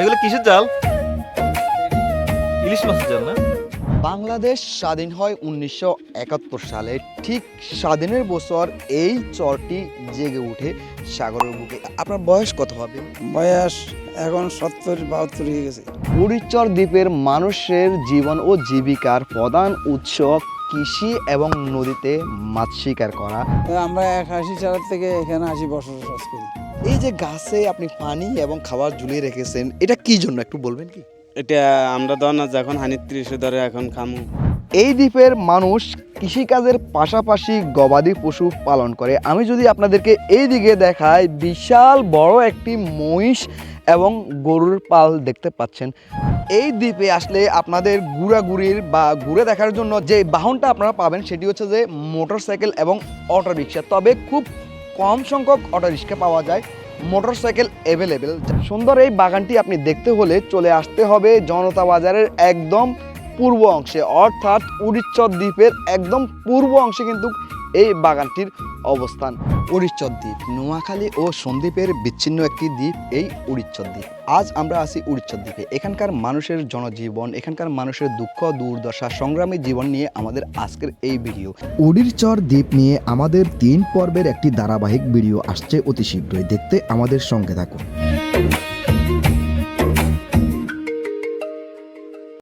এগুলো কিসের জাল? ইলিশ মাছের জাল না? বাংলাদেশ স্বাধীন হয় উনিশশো একাত্তর সালে। ঠিক স্বাধীনের বছর এই চরটি জেগে উঠে সাগরের বুকে। আপনার বয়স কত হবে? বয়স এখন সত্তর বাহাত্তর হয়ে গেছে। উড়িচর দ্বীপের মানুষের জীবন ও জীবিকার প্রধান উৎস কৃষি এবং নদীতে মাছ শিকার করা। আমরা একাশি সাল থেকে এখানে আসি বসবাস করি। এই যে গাছে আপনি পানি এবং খাবার ঝুলিয়ে রেখেছেন এটা কি জন্য? একটু বলবেন কি? এটা আমরা ধর না যখন হানি ত্রিশে ধরে এখন খামু। এই দ্বীপের মানুষ কৃষিকাজের পাশাপাশি গবাদি পশু পালন করে। আমি যদি আপনাদেরকে এই দিকে দেখাই বিশাল বড় একটি মহিষ এবং গরুর পাল দেখতে পাচ্ছেন। এই দ্বীপে আসলে আপনাদের ঘুরাঘুরির বা ঘুরে দেখার জন্য যে বাহনটা আপনারা পাবেন সেটি হচ্ছে যে মোটরসাইকেল এবং অটোরিক্সা তবে খুব কম সংখ্যক অটোরিকশা পাওয়া যায়। মোটরসাইকেল অ্যাভেলেবেল সুন্দর এই বাগানটি আপনি দেখতে হলে চলে আসতে হবে জনতা বাজারের একদম পূর্ব অংশে, অর্থাৎ উড়িচ্ছর দ্বীপের একদম পূর্ব অংশে কিন্তু এই বাগানটির অবস্থান উড়িচ্চর দ্বীপ। নোয়াখালী ও সন্দ্বীপের বিচ্ছিন্ন একটি দ্বীপ এই উড়িচ্চর দ্বীপ। আজ আমরা আছি উড়িচ্চর দ্বীপে। এখানকার মানুষের জনজীবন, এখানকার মানুষের দুঃখ, দুর্দশা, সংগ্রামী জীবন নিয়ে আমাদের আজকের এই ভিডিও। উড়িরচর দ্বীপ নিয়ে আমাদের তিন পর্বের একটি ধারাবাহিক ভিডিও আসছে অতি শীঘ্রই। দেখতে আমাদের সঙ্গে থাকুন।